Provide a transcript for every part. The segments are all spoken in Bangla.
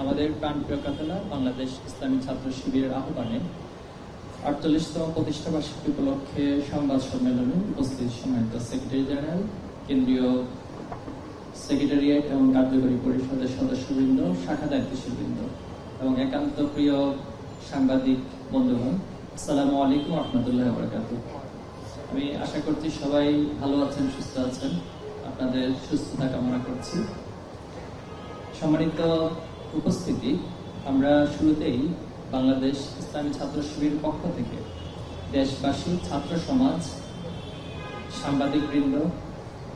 আমাদের প্রাণপ্রিয় কাফেলা, বাংলাদেশ ইসলামী ছাত্র শিবিরের আহ্বানে আটচল্লিশতম প্রতিষ্ঠা বার্ষিকী উপলক্ষে সংবাদ সম্মেলনে উপস্থিত সম্মানিত সেক্রেটারি জেনারেল, কেন্দ্রীয় সেক্রেটারিয়েট এবং কার্যকরী পরিষদের সদস্যবৃন্দ, শাখা দায়িত্বশীলবৃন্দ এবং একান্ত প্রিয় সাংবাদিক বন্ধুগণ, আসসালামু আলাইকুম রহমতুল্লাহ বরকাত আমি আশা করছি সবাই ভালো আছেন, সুস্থ আছেন। আপনাদের সুস্থতা কামনা করছি। সম্মানিত উপস্থিতি, আমরা শুরুতেই বাংলাদেশ ইসলামী ছাত্র শিবির পক্ষ থেকে দেশবাসী, ছাত্র সমাজ সাংবাদিক বৃন্দ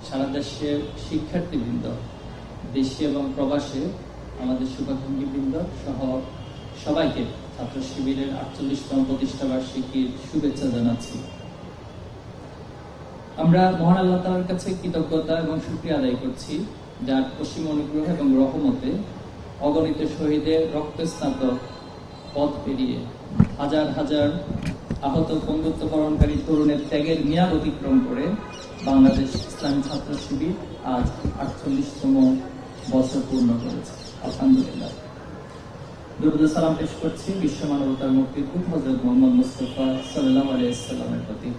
সারা দেশের শিক্ষার্থীবৃন্দ, দেশে এবং প্রবাসে, আমাদের শুভাকাঙ্ক্ষী বৃন্দ সহ সবাইকে ছাত্র শিবিরের আটচল্লিশতম প্রতিষ্ঠা বার্ষিকীর শুভেচ্ছা জানাচ্ছি। আমরা মহান আল্লাহ তাআলার কাছে কৃতজ্ঞতা এবং শুকরিয়া আদায় করছি, যার পশ্চিম অনুগ্রহ এবং রহমতে অগণিত শহীদের রক্তস্নাত পথ পেরিয়ে হাজার হাজার আহত বন্ধুত্ব তরুণের ত্যাগের মেয়াদ অতিক্রম করে বাংলাদেশ ইসলামী ছাত্র শিবির আজ আটচল্লিশতম বছর পূর্ণ করেছে। আলহামদুলিল্লাহ। দুরুদ সালাম পেশ করছি বিশ্ব মানবতার মুক্তির হজরত মোহাম্মদ মুস্তফা সাল্লাহ আলাইসাল্লামের প্রতি।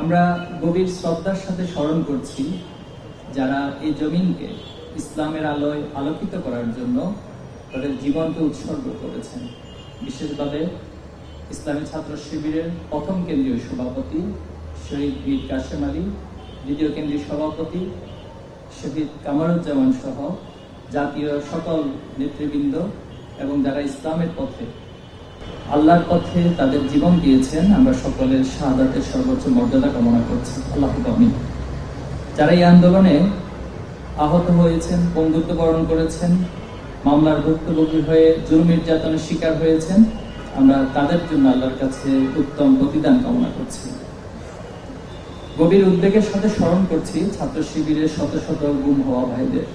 আমরা গভীর শ্রদ্ধার সাথে স্মরণ করছি যারা এই জমিনকে ইসলামের আলোয় আলোকিত করার জন্য তাদের জীবনকে উৎসর্গ করেছেন। বিশেষভাবে ইসলামী ছাত্র শিবিরের প্রথম কেন্দ্রীয় সভাপতি শহীদ বীর কাশেম আলী, দ্বিতীয় কেন্দ্রীয় সভাপতি শহীদ কামারুজ্জামান সহ জাতীয় সকল নেতৃবৃন্দ এবং যারা ইসলামের পথে আল্লাহর পথে তাদের জীবন দিয়েছেন। আমরা সকলের শাহাদাতের সর্বোচ্চ মর্যাদা কামনা করছি। আল্লাহ আমিন। যারা এই আন্দোলনে আহত হয়েছেন, বন্ধুত্ব বরণ করেছেন, মামলার ভুক্তভোগী হয়ে জুল নির্যাতনের শিকার হয়েছেন, আমরা তাদের জন্য আল্লাহর কাছে উত্তম প্রতিদান কামনা করছি। গভীর উদ্বেগের সাথে স্মরণ করছি ছাত্র শিবিরের শত শত গুম হওয়া ভাইদের।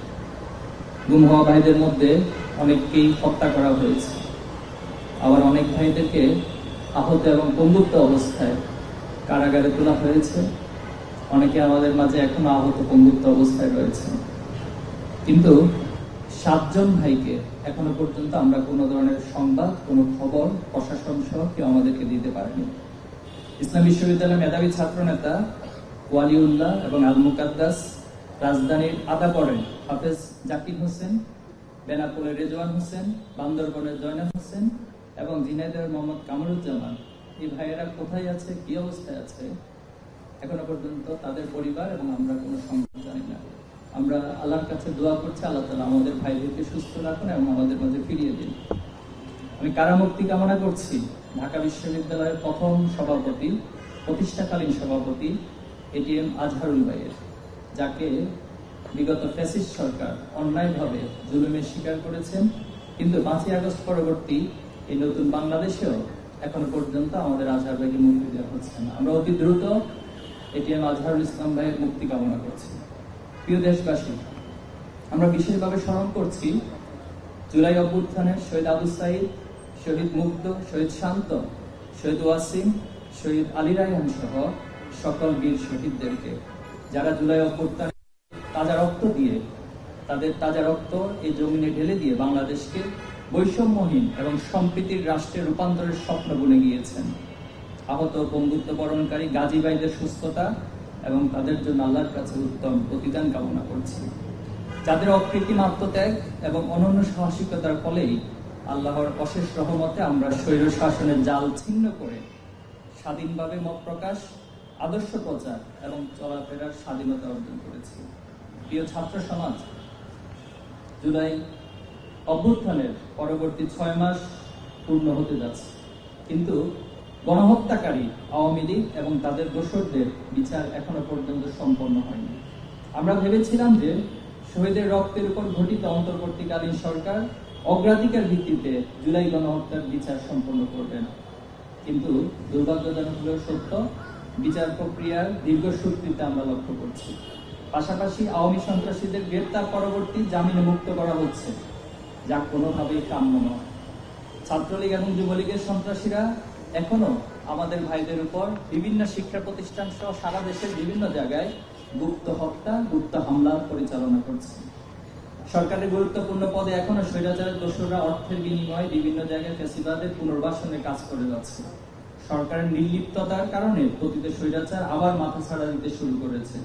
গুম হওয়া ভাইদের মধ্যে অনেককেই হত্যা করা হয়েছে। আবার অনেক ভাইদেরকে আহত এবং বন্ধুত্ব অবস্থায় কারাগারে তোলা হয়েছে। অনেকে আমাদের মাঝে এখনও আহত বন্ধুত্ব অবস্থায় রয়েছে। কিন্তু সাতজন ভাইকে এখনও পর্যন্ত আমরা কোনো ধরনের সংবাদ, কোনো খবর, প্রশাসন সহ কেউ আমাদেরকে দিতে পারেনি। ইসলাম বিশ্ববিদ্যালয়ের মেধাবী ছাত্র নেতা ওয়ালিউল্লাহ এবং আল মুকাদ্দাস রাজধানীর আদাপড়ে হাফেজ জাকির হোসেন বেনাপুরের রেজওয়ান হোসেন, বান্দরবনের জয়নাল হোসেন এবং ঝিনাইদের মোহাম্মদ কামরুজ্জামান এই ভাইয়েরা কোথায় আছে, কি অবস্থায় আছে, এখনও পর্যন্ত তাদের পরিবার এবং আমরা কোনো সংবাদ জানি না। আমরা আল্লাহর কাছে দোয়া করছি, আল্লাহ তালা আমাদের ভাইদেরকে সুস্থ রাখুন এবং আমাদের মাঝে ফিরিয়ে দিন। আমি কারামুক্তি কামনা করছি, ঢাকা বিশ্ববিদ্যালয়ের প্রথম সভাপতি, প্রতিষ্ঠাকালীন সভাপতি এটিএম আজহারুল ভাইয়ের, যাকে বিগত ফ্যাসিস্ট সরকার অন্যায়ভাবে জুলুমের শিকার করেছেন। কিন্তু পাঁচই আগস্ট পরবর্তী এই নতুন বাংলাদেশেও এখনও পর্যন্ত আমাদের আজহার ভাইকে মুক্তি দেওয়া হচ্ছে না। আমরা অতি দ্রুত এটিএম আজহারুল ইসলাম ভাইয়ের মুক্তি কামনা করছি। প্রিয় দেশবাসী, আমরা বিশেষভাবে স্মরণ করছি জুলাই অভ্যুত্থানের শহীদ আবু সাইদ, শহীদ মুগ্ধ, শহীদ শান্ত, শহীদ ওয়াসিম, শহীদ আলী রায়হান সহ সকল বীর শহীদদেরকে, যারা জুলাই অভ্যুত্থানে তাজা রক্ত দিয়ে, তাদের তাজা রক্ত এই জমিনে ঢেলে দিয়ে বাংলাদেশকে বৈষম্যহীন এবং সম্প্রীতির রাষ্ট্রে রূপান্তরের স্বপ্ন বুনে গিয়েছেন। আহত বন্ধুত্ব বরণকারী গাজী ভাইদের সুস্থতা এবং তাদের জন্য আল্লাহর কাছে উত্তম প্রতিদান কামনা করছি। যাদের অকৃত্রিম আত্মত্যাগ এবং অনন্য সাহসিকতার ফলেই আল্লাহর অশেষ রহমতে আমরা স্বৈর শাসনের জাল ছিন্ন করে স্বাধীনভাবে মত প্রকাশ, আদর্শ প্রচার এবং চলাফেরার স্বাধীনতা অর্জন করেছি। প্রিয় ছাত্র সমাজ, জুলাই অভ্যুত্থানের পরবর্তী ছয় মাস পূর্ণ হতে যাচ্ছে। কিন্তু গণহত্যাকারী আওয়ামী লীগ এবং তাদের দোসরদের বিচার এখনও পর্যন্ত সম্পন্ন হয়নি। আমরা ভেবেছিলাম যে শহীদের রক্তের উপর ঘটিত অন্তর্বর্তীকালীন সরকার অগ্রাধিকার ভিত্তিতে জুলাই গণহত্যার বিচার সম্পন্ন করবেন কিন্তু দুর্ভাগ্যজনক হলেও সত্য, বিচার প্রক্রিয়ার দীর্ঘসূত্রিতে আমরা লক্ষ্য করছি। পাশাপাশি আওয়ামী সন্ত্রাসীদের গ্রেপ্তার পরবর্তী জামিনে মুক্ত করা হচ্ছে। যা কোনোভাবেই কাম্য নয়। ছাত্রলীগ এবং যুবলীগের সন্ত্রাসীরা এখনও আমাদের ভাইদের উপর বিভিন্ন শিক্ষা প্রতিষ্ঠান সহ সারা দেশের বিভিন্ন জায়গায় গুপ্ত হত্যা, গুপ্ত হামলা পরিচালনা করছে। সরকারের গুরুত্বপূর্ণ পদে এখনও স্বৈরাচারের দোসররা অর্থের বিনিময়ে বিভিন্ন জায়গায় ফেসিবাদের পুনর্বাসনে কাজ করে যাচ্ছে। সরকারের নির্লিপ্ততার কারণে পতিত স্বৈরাচার আবার মাথা ছাড়া দিতে শুরু করেছে।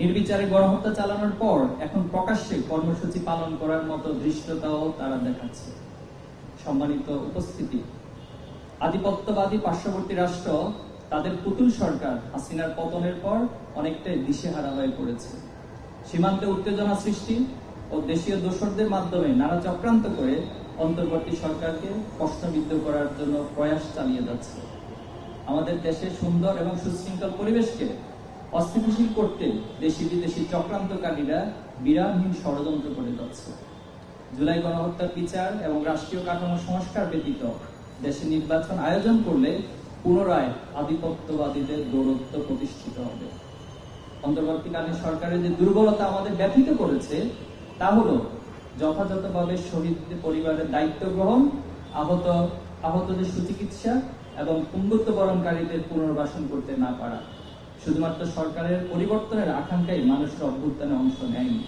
নির্বিচারে গণহত্যা চালানোর পর এখন প্রকাশ্যে কর্মসূচি পালন করার মতো ধৃষ্টতাও তারা দেখাচ্ছে। সম্মানিত উপস্থিতি, আধিপত্যবাদী পার্শ্ববর্তী রাষ্ট্র, তাদের পুতুল সরকার হাসিনার পতনের পর অনেকটাই দিশেহারা হয়ে পড়েছে। সীমান্তে উত্তেজনা সৃষ্টি ও দেশীয় দোসরদের মাধ্যমে নানা চক্রান্ত করে অন্তর্বর্তী সরকারকে প্রশ্নবিদ্ধ করার জন্য প্রয়াস চালিয়ে যাচ্ছে। আমাদের দেশে সুন্দর এবং সুশৃঙ্খল পরিবেশকে অস্থিতিশীল করতে দেশি বিদেশি চক্রান্তকারীরা বিরামহীন ষড়যন্ত্র করে যাচ্ছে। জুলাই গণহত্যার বিচার এবং রাষ্ট্রীয় কাঠামো সংস্কার ব্যতীত দেশে নির্বাচন আয়োজন করলে পুনরায় আধিপত্যবাদীদের দৌরত্ব প্রতিষ্ঠিত হবে। অন্তর্বর্তীকালীন সরকারের যে দুর্বলতা আমাদের ব্যথিত করেছে, তা হলো যথাযথভাবে শহীদদের পরিবারের দায়িত্ব গ্রহণ, আহত, আহতদের সুচিকিৎসা এবং পুঙ্গত্ব বরণকারীদের পুনর্বাসন করতে না পারা। শুধুমাত্র সরকারের পরিবর্তনের আকাঙ্ক্ষায় মানুষের অভ্যুত্থানে অংশ নেয়নি।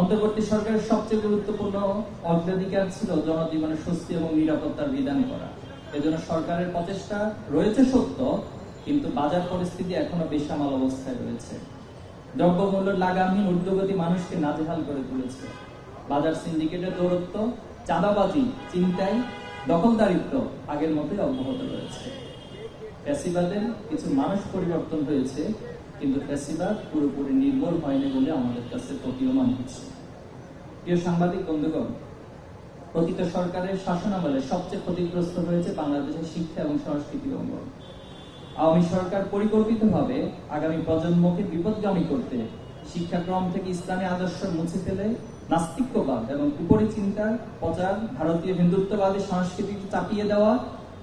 অন্তর্বর্তী সরকারের সবচেয়ে গুরুত্বপূর্ণ অগ্রাধিকার ছিল জনজীবনের স্বস্তি এবং নিরাপত্তার বিধান করা। এজন্য সরকারের প্রচেষ্টা রয়েছে সত্য, কিন্তু বাজার পরিস্থিতি এখনও বেসামাল অবস্থায় রয়েছে। দ্রব্যমূল্য লাগামহীন ঊর্ধ্বগতি মানুষকে নাজেহাল করে তুলেছে। বাজার সিন্ডিকেটের দৌরত্ব, চাঁদাবাজি, চিন্তায় দখলদারিত্ব আগের মতোই অব্যাহত রয়েছে। ফ্যাসিবাদের কিছু মানুষ পরিবর্তন হয়েছে, কিন্তু ফ্যাসিবাদ পুরোপুরি নির্মূল হয়নি বলে আমাদের কাছে প্রতীয়মান হচ্ছে। প্রিয় সাংবাদিক, বন্ধুগণ প্রতিত সরকারের শাসনামলে সবচেয়ে ক্ষতিগ্রস্ত হয়েছে বাংলাদেশের শিক্ষা এবং সংস্কৃতি অঙ্গন। আওয়ামী সরকার পরিকল্পিতভাবে আগামী প্রজন্মকে বিপদগামী করতে শিক্ষাক্রম থেকে ইসলামী আদর্শ মুছে ফেলে নাস্তিক্যবাদ এবং উপরি চিন্তার প্রচার ভারতীয় হিন্দুত্ববাদী সংস্কৃতিকে চাপিয়ে দেওয়া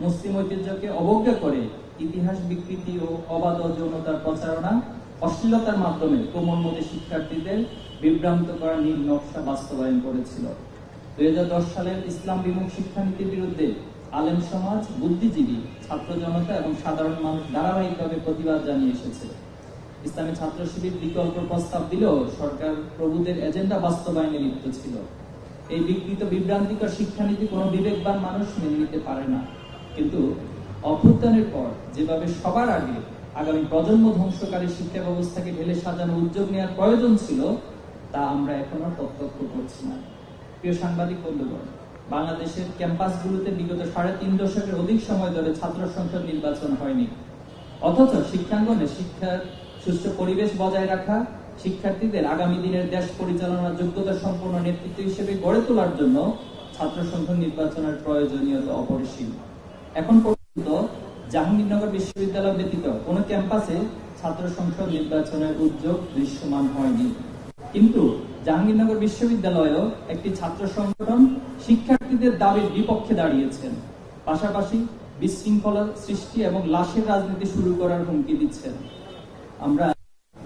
মুসলিম ঐতিহ্যকে অবজ্ঞা করে ইতিহাস বিকৃতি ও অবাধ যৌনতার প্রচারণা, অশ্লীলতার মাধ্যমে কোমলমতি শিক্ষার্থীদের বিভ্রান্ত করার নীল নকশা বাস্তবায়ন করেছিল। দুই সালের ইসলাম বিমুখ শিক্ষানীতির বিরুদ্ধে আলেম সমাজ বুদ্ধিজীবী, ছাত্র জনতা এবং সাধারণ মানুষ ধারাবাহিকভাবে প্রতিবাদ জানিয়ে এসেছে। ইসলামী ছাত্র শিবির বিকল্প প্রস্তাব দিলেও সরকার প্রভুদের এজেন্ডা বাস্তবায়নে লিপ্ত ছিল। এই বিকৃত, বিভ্রান্তিকর শিক্ষানীতি কোনো বিবেকবান মানুষ মেনে নিতে পারে না। কিন্তু অভ্যুত্থানের পর, যেভাবে সবার আগে আগামী প্রজন্ম ধ্বংসকারী শিক্ষা ব্যবস্থাকে ঢেলে সাজানো উদ্যোগ নেওয়ার প্রয়োজন ছিল, তা আমরা এখনও প্রত্যক্ষ করছি না। প্রিয় সাংবাদিক বন্ধুগণ, বাংলাদেশের ক্যাম্পাসগুলোতে বিগত সাড়ে তিন দশকের অধিক সময় ধরে ছাত্র সংসদ নির্বাচন হয়নি। অথচ শিক্ষাঙ্গনে শিক্ষার সুস্থ পরিবেশ বজায় রাখা, শিক্ষার্থীদের আগামী দিনের দেশ পরিচালনার যোগ্যতা সম্পন্ন নেতৃত্ব হিসেবে গড়ে তোলার জন্য ছাত্র সংসদ নির্বাচনের প্রয়োজনীয়তা অপরিসীম। এখন জাহাঙ্গীরনগর বিশ্ববিদ্যালয় ব্যতীত কোনো ক্যাম্পাসে ছাত্র সংসদ নির্বাচনের উদ্যোগ দৃশ্যমান হয়নি। কিন্তু জাহাঙ্গীরনগর বিশ্ববিদ্যালয়েও একটি ছাত্র সংগঠন শিক্ষার্থীদের দাবির বিপক্ষে দাঁড়িয়েছেন। পাশাপাশি বিশৃঙ্খলা সৃষ্টি এবং লাশের রাজনীতি শুরু করার হুমকি দিচ্ছেন। আমরা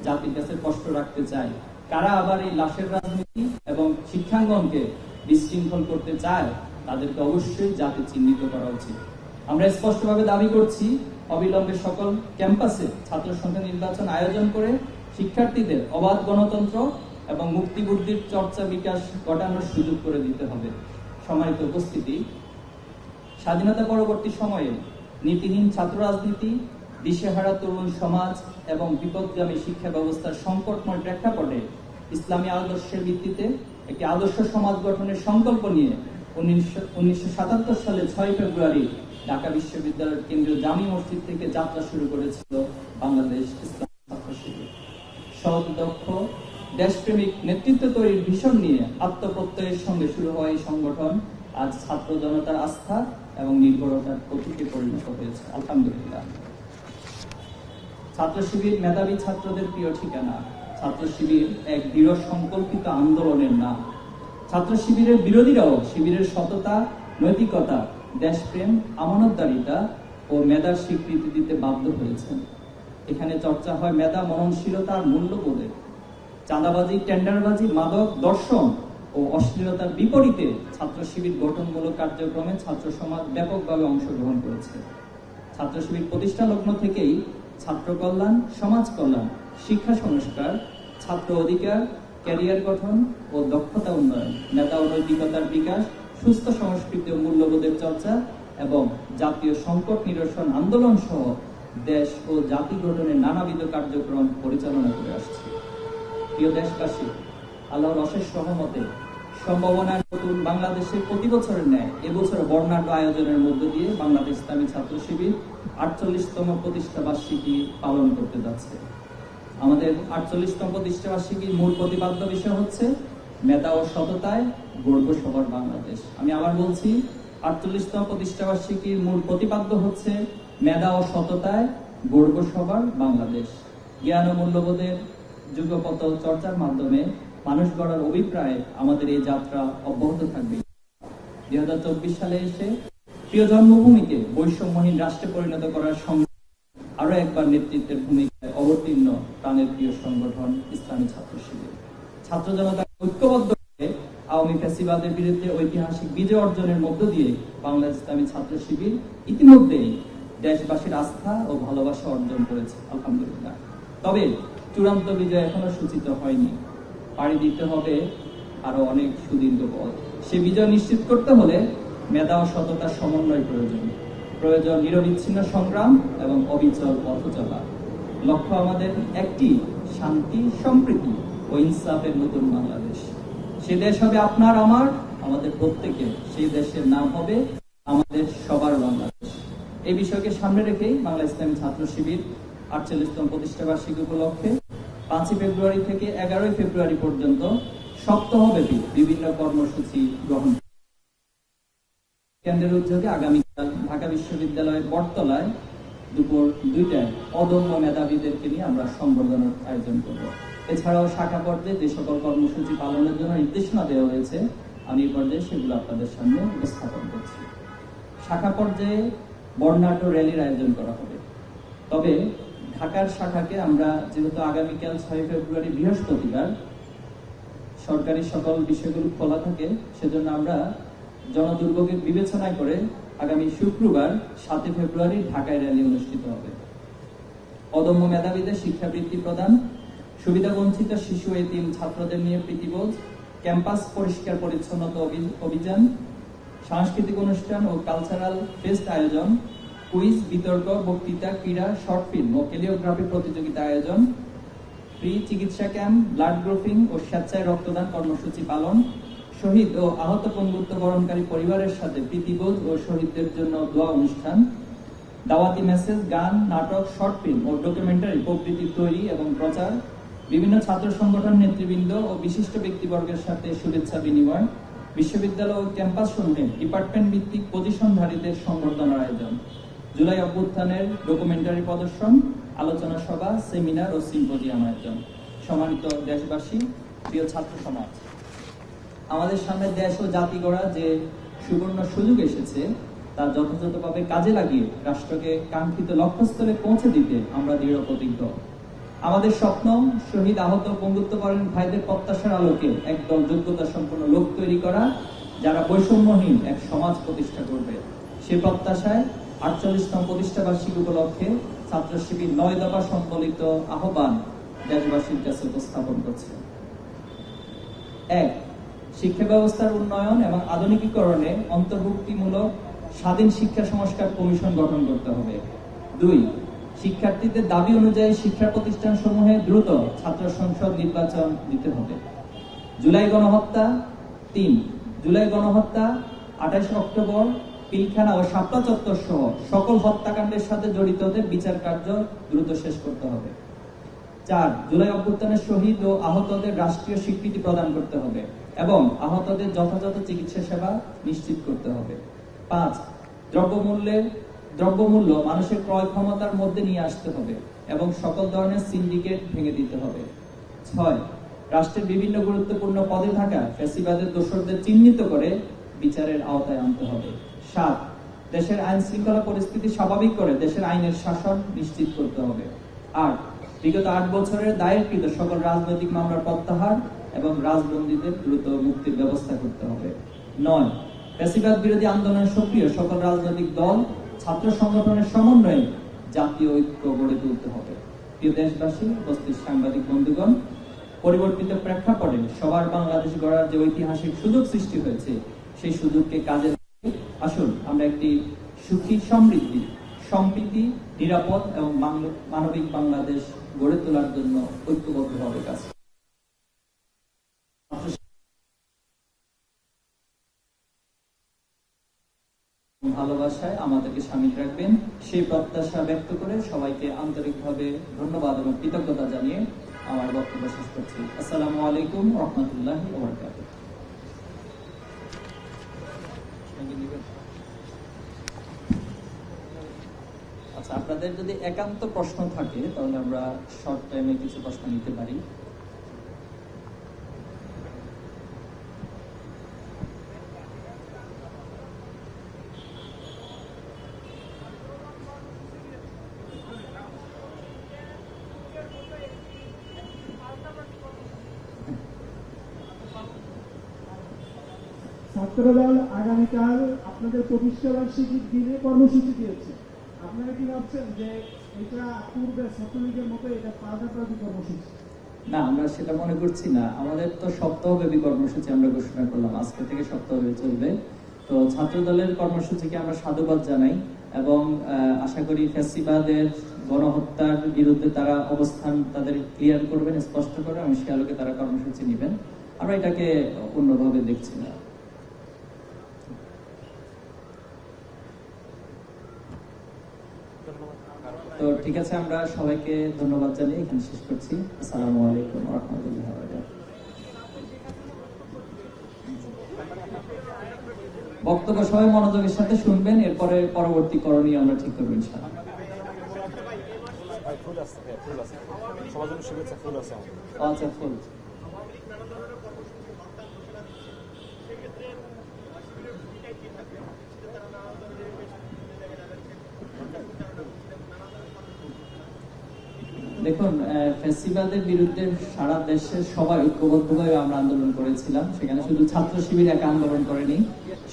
জাতির কাছে কষ্ট রাখতে চাই, কারা আবার এই লাশের রাজনীতি এবং শিক্ষাঙ্গনকে বিশৃঙ্খল করতে চায়, তাদেরকে অবশ্যই জাতি চিহ্নিত করা উচিত। আমরা স্পষ্টভাবে দাবি করছি, অবিলম্বে সকল ক্যাম্পাসে ছাত্র সংখ্যা নির্বাচন আয়োজন করে শিক্ষার্থীদের অবাধ গণতন্ত্র এবং মুক্তি বুদ্ধির চর্চা বিকাশ ঘটানোর সুযোগ করে দিতে হবে। সম্মানিত উপস্থিতি। স্বাধীনতা পরবর্তী সময়ে নীতিহীন ছাত্র রাজনীতি, দিশেহারা তরুণ সমাজ এবং বিপদগামী শিক্ষা ব্যবস্থার সংকটময় প্রেক্ষাপটে ইসলামী আদর্শের ভিত্তিতে একটি আদর্শ সমাজ গঠনের সংকল্প নিয়ে উনিশশো সাতাত্তর সালে ছয় ফেব্রুয়ারি ঢাকা বিশ্ববিদ্যালয়ের কেন্দ্রীয় জামি মসজিদ থেকে যাত্রা শুরু করেছিল বাংলাদেশ ইসলাম ছাত্র শিবির। দেশপ্রেমিক নেতৃত্ব তৈরির ভীষণ নিয়ে আত্মপ্রত্যয়ের সঙ্গে শুরু হওয়া এই সংগঠন। আজ ছাত্র জনতার আস্থা এবং নির্ভরতার প্রতীকে পরিণত হয়েছে। আলহামদুলিল্লাহ। ছাত্র শিবির মেধাবী ছাত্রদের প্রিয় ঠিকানা। ছাত্র শিবির এক দৃঢ় সংকল্পিত আন্দোলনের নাম। ছাত্র শিবিরের বিরোধীরাও শিবিরের সততা, নৈতিকতা দেশপ্রেম আমানতদারিতা ও মেধার স্বীকৃতি দিতে বাধ্য হয়েছেন। এখানে চর্চা হয় মেধা মননশীলতা আর মূল্যবোধের চাঁদাবাজি, টেন্ডারবাজি, মাদক, দর্শন ও অশ্লীলতার বিপরীতে ছাত্র শিবির গঠনমূলক কার্যক্রমে ছাত্র সমাজ ব্যাপকভাবে অংশগ্রহণ করেছে। ছাত্র শিবির প্রতিষ্ঠা লগ্ন থেকেই ছাত্র কল্যাণ, সমাজ কল্যাণ, শিক্ষা সংস্কার, ছাত্র অধিকার, ক্যারিয়ার গঠন ও দক্ষতা উন্নয়ন নেতা ও নৈতিকতার বিকাশ সুস্থ সংস্কৃতি ও মূল্যবোধের চর্চা এবং জাতীয় সংকট নিরসন আন্দোলন সহ দেশ ও জাতি গঠনের নানাবিধ কার্যক্রম পরিচালনা করে আসছে। প্রিয় দেশবাসী, আল্লাহর অশেষ রহমতে সম্ভাবনার নতুন বাংলাদেশের প্রতি বছরের ন্যায় এবছর বর্ণাঢ্য আয়োজনের মধ্য দিয়ে বাংলাদেশ ইসলামী ছাত্র শিবির আটচল্লিশতম প্রতিষ্ঠা বার্ষিকী পালন করতে যাচ্ছে। আমাদের আটচল্লিশতম প্রতিষ্ঠা বার্ষিকীর মূল প্রতিপাদ্য বিষয় হচ্ছে, মেধা ও সততায় গর্ব সবার বাংলাদেশ। আমি আবার বলছি, আটচল্লিশতম প্রতিষ্ঠা বার্ষিকীর মূল প্রতিপাদ্য হচ্ছে মেধা ও সততায় গর্ব সবার বাংলাদেশ। জ্ঞান ও মূল্যবোধের যুগপত চর্চার মাধ্যমে মানুষ গড়ার অভিপ্রায় আমাদের এই যাত্রা অব্যাহত থাকবে। দুই হাজার চব্বিশ সালে এসে প্রিয় জন্মভূমিকে বৈষম্যহীন রাষ্ট্রে পরিণত করার সঙ্গে আরও একবার নেতৃত্বের ভূমিকায় অবতীর্ণ প্রাণের প্রিয় সংগঠন ইসলামী ছাত্র শিবির ছাত্র জনতা ঐক্যবদ্ধ আওয়ামী ফ্যাসিবাদের বিরুদ্ধে ঐতিহাসিক বিজয় অর্জনের মধ্য দিয়ে বাংলাদেশ ইসলামী ছাত্র শিবির ইতিমধ্যেই দেশবাসীর আস্থা ও ভালোবাসা অর্জন করেছে, আলহামদুলিল্লাহ। তবে চূড়ান্ত বিজয় এখনও সূচিত হয়নি। পাড়ি দিতে হবে আরও অনেক সুদীর্ঘ পথ। সে বিজয় নিশ্চিত করতে হলে মেধা ও সততার সমন্বয় প্রয়োজন। প্রয়োজন নিরবিচ্ছিন্ন সংগ্রাম এবং অবিচল পথ চলা। লক্ষ্য আমাদের একটি শান্তি সম্প্রীতি ও ইনসাফের নতুন বাংলাদেশ। সে দেশ হবে আপনার, আমার, আমাদের প্রত্যেকে সেই দেশের নাম হবে আমাদের সবার বাংলাদেশ। এই বিষয়কে সামনে রেখেই বাংলা ইসলামী ছাত্র শিবির আটচল্লিশতম প্রতিষ্ঠা বার্ষিকী উপলক্ষে পাঁচই ফেব্রুয়ারি থেকে এগারোই ফেব্রুয়ারি পর্যন্ত সপ্তাহব্যাপী বিভিন্ন কর্মসূচি গ্রহণ কেন্দ্রের উদ্যোগে আগামীকাল ঢাকা বিশ্ববিদ্যালয়ের বটতলায় দুপুর দুইটায় অদম্য মেধাবীদেরকে নিয়ে আমরা সংবর্ধনার আয়োজন করব। এছাড়াও শাখা পর্যায়ে যে সকল কর্মসূচি পালনের জন্য নির্দেশনা দেওয়া হয়েছে আমি পর্যায়ে সেগুলো আপনাদের সামনে উপস্থাপন করছি। শাখা পর্যায়ে বর্ণাঢ্য র্যালির আয়োজন করা হবে। তবে ঢাকার শাখাকে আমরা যেহেতু আগামীকাল ছয় ফেব্রুয়ারি বৃহস্পতিবার, সরকারি সকল বিষয়গুলো খোলা থাকে, সেজন্য আমরা জনদুর্ভোগের বিবেচনায় করে আগামী শুক্রবার সাতই ফেব্রুয়ারি ঢাকায় র্যালি অনুষ্ঠিত হবে। অদম্য মেধাবীদের শিক্ষাবৃত্তি প্রদান সুবিধা বঞ্চিত শিশু এতিম ছাত্রদের নিয়ে প্রীতিবোধ, ক্যাম্পাস পরিষ্কার পরিচ্ছন্নতা অভিযান, সাংস্কৃতিক অনুষ্ঠান ও কালচারাল ফেস্ট আয়োজন কুইজ বিতর্ক, বক্তৃতা, ক্রীড়া শর্ট ফিল্ম ও কেলিওগ্রাফি প্রতিযোগিতা আয়োজন ফ্রি চিকিৎসা ক্যাম্প ব্লাড গ্রুপিং ও স্বেচ্ছায় রক্তদান কর্মসূচি পালন, শহীদ ও আহত পঙ্গুত্ব বরণকারী পরিবারের সাথে প্রীতিবোধ ও শহীদদের জন্য দোয়া অনুষ্ঠান, দাওয়াতি মেসেজ গান, নাটক শর্ট ফিল্ম ও ডকুমেন্টারি প্রকৃতি তৈরি এবং প্রচার বিভিন্ন ছাত্র সংগঠন নেতৃবৃন্দ ও বিশিষ্ট ব্যক্তিবর্গের সাথে শুভেচ্ছা বিনিময়, বিশ্ববিদ্যালয় ও ক্যাম্পাস সমূহে ডিপার্টমেন্ট ভিত্তিক পজিশনধারীদের সংবর্ধনার আয়োজন, জুলাই অভ্যুত্থানের ডকুমেন্টারি প্রদর্শন, আলোচনা সভা, সেমিনার ও সিম্পোজিয়াম আয়োজন। সম্মানিত দেশবাসী, প্রিয় ছাত্র সমাজ, আমাদের সামনে দেশ ও জাতি গড়া যে সুবর্ণ সুযোগ এসেছে, তা যথাযথভাবে কাজে লাগিয়ে রাষ্ট্রকে কাঙ্ক্ষিত লক্ষ্যস্থলে পৌঁছে দিতে আমরা দৃঢ় প্রতিজ্ঞ আমাদের স্বপ্ন, শহীদ আহত বন্ধুত্ব করেন ভাইদের প্রত্যাশার আলোকে একদল যোগ্যতা সম্পন্ন লোক তৈরি করা, যারা বৈষম্যহীন এক সমাজ প্রতিষ্ঠা করবে। সে প্রত্যাশায় আটচল্লিশতম প্রতিষ্ঠা বার্ষিকী উপলক্ষে ছাত্র শিবির নয় দফা সম্বলিত আহ্বান দেশবাসীর কাছে উপস্থাপন করছে। এক শিক্ষা ব্যবস্থার উন্নয়ন এবং আধুনিকীকরণে অন্তর্ভুক্তিমূলক স্বাধীন শিক্ষা সংস্কার কমিশন গঠন করতে হবে। দুই শিক্ষার্থীদের দাবি অনুযায়ী শিক্ষা প্রতিষ্ঠান সমূহে দ্রুত ছাত্র সংসদ নির্বাচন দিতে হবে। জুলাই গণহত্যা তিন। জুলাই গণহত্যা আঠাশ অক্টোবর, পিলখানা ও শাপলা চত্বর সহ সকল হত্যাকাণ্ডের সাথে জড়িতদের বিচার কার্য দ্রুত শেষ করতে হবে। চার। জুলাই অভ্যুত্থানের শহীদ ও আহতদের রাষ্ট্রীয় স্বীকৃতি প্রদান করতে হবে এবং আহতদের যথাযথ চিকিৎসা সেবা নিশ্চিত করতে হবে। পাঁচ। দ্রব্যমূল্যের দ্রব্যমূল্য মানুষের ক্রয় ক্ষমতার মধ্যে নিয়ে আসতে হবে এবং সকল ধরনের সিন্ডিকেট ভেঙে দিতে হবে। ছয়, রাষ্ট্রের বিভিন্ন গুরুত্বপূর্ণ পদে থাকা ফ্যাসিবাদের দোষরদের চিহ্নিত করে বিচারের আওতায় আনতে হবে। সাত, দেশের আইন শৃঙ্খলা পরিস্থিতি স্বাভাবিক করে দেশের আইনের শাসন নিশ্চিত করতে হবে। আট, বিগত আট বছরের দায়েরকৃত সকল রাজনৈতিক মামলার প্রত্যাহার এবং রাজবন্দীদের দ্রুত মুক্তির ব্যবস্থা করতে হবে। নয়, ফ্যাসিবাদ বিরোধী আন্দোলন সক্রিয় সকল রাজনৈতিক দল ছাত্র সংগঠনের সমন্বয়ে জাতীয় ঐক্য গড়ে তুলতে হবে। প্রিয় দেশবাসী, উপস্থিত সাংবাদিক বন্ধুগণ, পরিবর্তিত প্রেক্ষাপটে সবার বাংলাদেশ গড়ার যে ঐতিহাসিক সুযোগ সৃষ্টি হয়েছে, সেই সুযোগকে কাজে আসুন আমরা একটি সুখী সমৃদ্ধি, সম্প্রীতি, নিরাপদ এবং মানবিক বাংলাদেশ গড়ে তোলার জন্য ঐক্যবদ্ধভাবে কাজ করি। ভালোবাসায় আমাদেরকে সামিল রাখবেন। সেই প্রত্যাশা ব্যক্ত করে সবাইকে আন্তরিকভাবে ধন্যবাদ এবং কৃতজ্ঞতা জানিয়ে আমার বক্তব্য শেষ করছি। আসসালামু আলাইকুম রহমতুল্লাহ আচ্ছা আপনাদের যদি একান্ত প্রশ্ন থাকে, তাহলে আমরা শর্ট টাইমে কিছু প্রশ্ন নিতে পারি। ছাত্রদল আগামীকাল আপনাদের প্রতিষ্ঠা বার্ষিকীর দিনে কর্মসূচি দিয়েছে। আপনারা কি ভাবছেন যে এটা পূর্বে ছাত্রলীগের মতো এটা পাল্টাপাল্টি কর্মসূচি? না, আমরা সেটা মনে করছি না। আমাদের তো সপ্তাহব্যাপী কর্মসূচি আমরা ঘোষণা করলাম। আজকে থেকে সপ্তাহব্যাপী চলবে। তো ছাত্র দলের কর্মসূচিকে আমরা সাধুবাদ জানাই এবং আশা করি ফ্যাসিবাদের গণহত্যার বিরুদ্ধে তারা অবস্থান তাদের ক্লিয়ার করবেন, স্পষ্ট করে এবং সে আলোকে তারা কর্মসূচি নেবেন। আমরা এটাকে অন্যভাবে দেখছি না। তো ঠিক আছে আমরা সবাইকে ধন্যবাদ জানিয়ে এখানে শেষ করছি। আসসালামু আলাইকুম রহমতুল্লাহ বক্তব্য সবাই মনোযোগের সাথে শুনবেন এরপরে পরবর্তী করণীয় আমরা ঠিক করব ইনশাআল্লাহ। ফুল আছে ফুল আছে। সবার জন্য শুভেচ্ছা ফুল আছে আচ্ছা ফুল। ফ্যাসিবাদের বিরুদ্ধে সারা দেশের সবাই ঐক্যবদ্ধভাবে আমরা আন্দোলন করেছিলাম। সেখানে শুধু ছাত্র শিবির একা আন্দোলন করেনি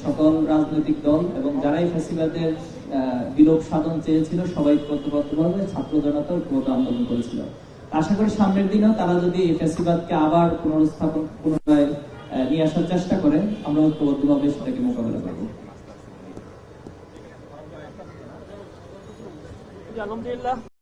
সকল রাজনৈতিক দল এবং যারাই ফ্যাসিবাদের আহ, বিলোপ সাধন চেয়েছিল সবাই ঐক্যবদ্ধভাবে ছাত্র জনতা ঐক্যবদ্ধ আন্দোলন করেছিল। আশা করি সামনের দিনেও তারা যদি এই ফ্যাসিবাদকে আবার পুনরুস্থাপন পুনরায় নিয়ে আসার চেষ্টা করে আমরা ঐক্যবদ্ধভাবে সেটাকে মোকাবেলা করব। আলহামদুলিল্লাহ।